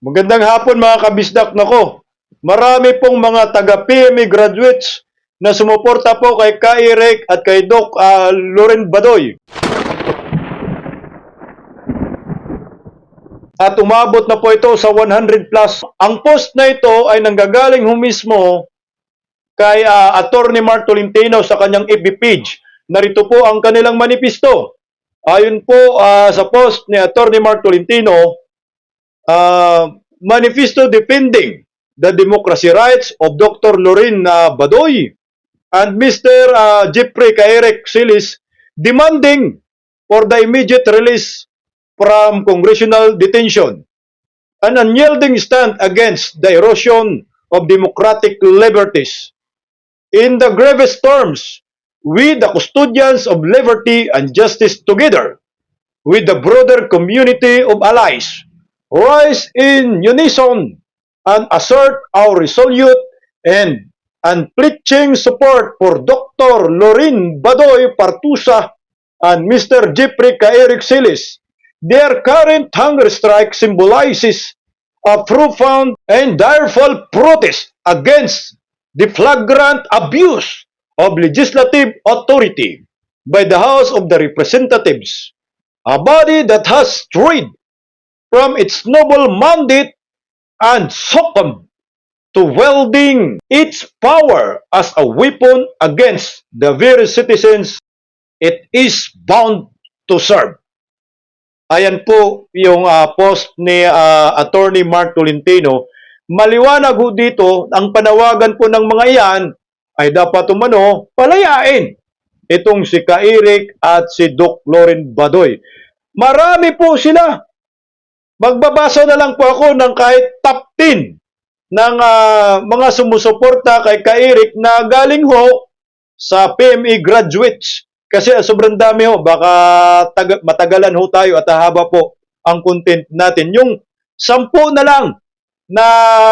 Magandang hapon mga kabisdak nako. Marami pong mga taga-PME graduates na sumuporta po kay Kairek at kay Doc ah, Loren Badoy. At umabot na po ito sa 100 plus. Ang post na ito ay nanggagaling ho mismo kay ah, Attorney Mark Tolentino sa kanyang FB page. Narito po ang kanilang manifesto. Ayon po ah, sa post ni Attorney Mark Tolentino, uh, manifesto defending the democracy rights of Dr. Lorin uh, Badoy and Mr. Uh, Jeffrey Kairek Silis demanding for the immediate release from congressional detention. An unyielding stand against the erosion of democratic liberties. In the gravest terms, we, the custodians of liberty and justice together, with the broader community of allies, rise in unison and assert our resolute and unflinching support for Dr. Lorin Badoy Partusa and Mr. Jeffrey Kaerik Silis. Their current hunger strike symbolizes a profound and direful protest against the flagrant abuse of legislative authority by the House of the Representatives, a body that has strayed from its noble mandate and succumbed to wielding its power as a weapon against the very citizens it is bound to serve. Ayan po yung ah, post ni ah, Attorney Mark Tolentino. Maliwanag ho dito, ang panawagan po ng mga iyan ay dapat umano palayain itong si Kairik at si Doc Loren Badoy. Marami po sila. Magbabasa na lang po ako ng kahit top 10 ng ah, mga sumusuporta kay Kairik na galing ho sa PME graduates. Kasi ah, sobrang dami ho, baka taga- matagalan ho tayo at haba po ang content natin. Yung sampu na lang na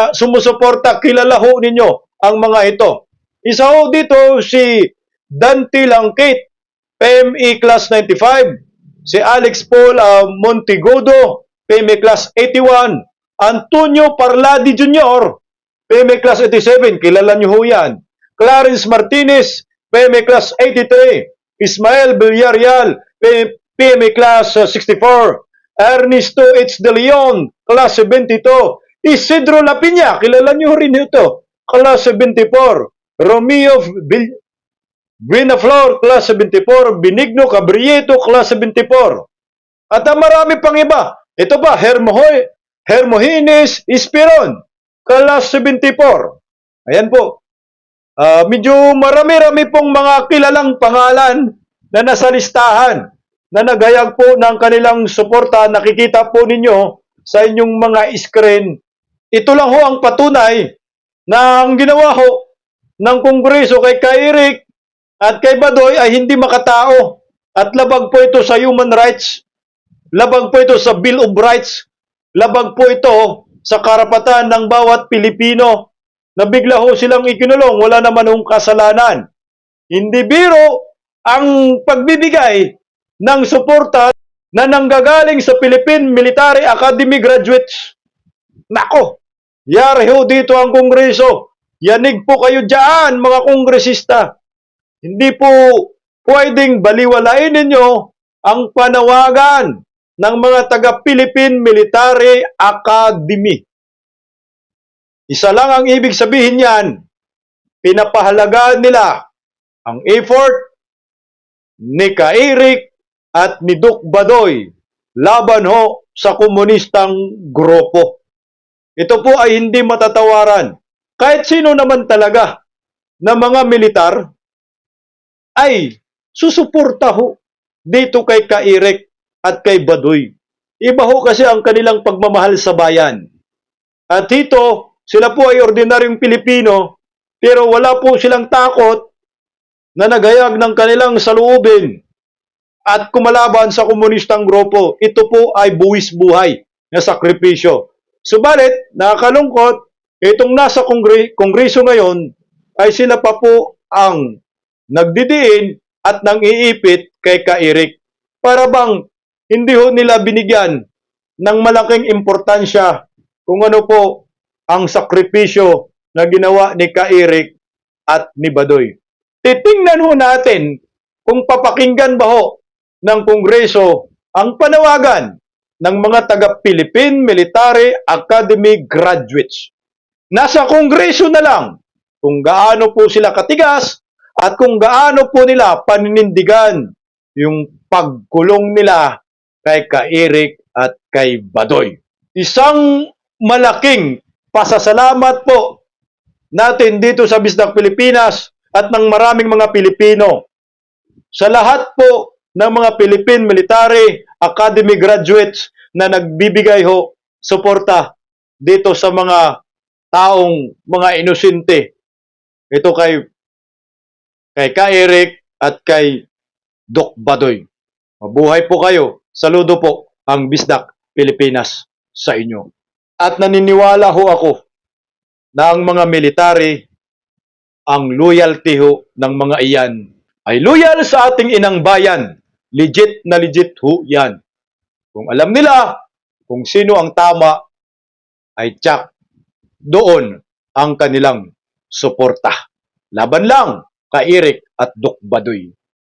sumusuporta, kilala ho ninyo ang mga ito. Isa ho dito si Dante Langkit, PME Class 95, si Alex Paul ah, Montigodo, PME Class 81, Antonio Parladi Jr., PME Class 87, kilala niyo ho yan. Clarence Martinez, PME Class 83, Ismael Villarreal, P- PME Class uh, 64, Ernesto H. De Leon, Class 72, Isidro Lapiña, kilala niyo rin ito, Class 74, Romeo Vil- Buenaflor, Class 74, Benigno Cabrieto, Class 74. At marami pang iba. Ito pa, Hermohoy, Hermohines Espiron, Class 74. Ayan po. Ah, medyo marami-rami pong mga kilalang pangalan na nasa listahan na nagayag po ng kanilang suporta. Nakikita po ninyo sa inyong mga screen. Ito lang ho ang patunay na ang ginawa ho ng Kongreso kay Kairik at kay Badoy ay hindi makatao at labag po ito sa human rights, labag po ito sa Bill of Rights, labag po ito sa karapatan ng bawat Pilipino na bigla ho silang ikinulong, wala naman hong kasalanan. Hindi biro ang pagbibigay ng suporta na nanggagaling sa Philippine Military Academy graduates. Nako, yari ho dito ang Kongreso. Yanig po kayo dyan, mga kongresista. Hindi po pwedeng baliwalain ninyo ang panawagan ng mga taga-Philippine Military Academy. Isa lang ang ibig sabihin niyan, pinapahalagaan nila ang effort ni Kairik at ni Duc Badoy laban ho sa komunistang grupo. Ito po ay hindi matatawaran. Kahit sino naman talaga na mga militar ay susuporta ho dito kay Kairek at kay Badoy. Iba ho kasi ang kanilang pagmamahal sa bayan. At dito, sila po ay ordinaryong Pilipino, pero wala po silang takot na nagayag ng kanilang saluubin at kumalaban sa komunistang grupo. Ito po ay buwis buhay na sakripisyo. Subalit, nakakalungkot, itong nasa kongre- kongreso ngayon ay sila pa po ang nagdidiin at nang iipit kay Kairik. Para bang hindi ho nila binigyan ng malaking importansya kung ano po ang sakripisyo na ginawa ni Ka-Eric at ni Badoy. Titingnan ho natin kung papakinggan ba ho ng Kongreso ang panawagan ng mga taga-Philippine Military Academy graduates. Nasa Kongreso na lang kung gaano po sila katigas at kung gaano po nila paninindigan yung pagkulong nila kay Ka-Eric at kay Badoy. Isang malaking pasasalamat po natin dito sa Bisdak Pilipinas at ng maraming mga Pilipino sa lahat po ng mga Philippine Military Academy graduates na nagbibigay ho suporta dito sa mga taong mga inosente. Ito kay kay Ka Eric at kay Doc Badoy. Mabuhay po kayo. Saludo po ang Bisdak Pilipinas sa inyo. At naniniwala ho ako na ang mga military, ang loyalty ho ng mga iyan ay loyal sa ating inang bayan. Legit na legit ho yan. Kung alam nila kung sino ang tama, ay tsak doon ang kanilang suporta. Laban lang ka Eric at Doc Badoy.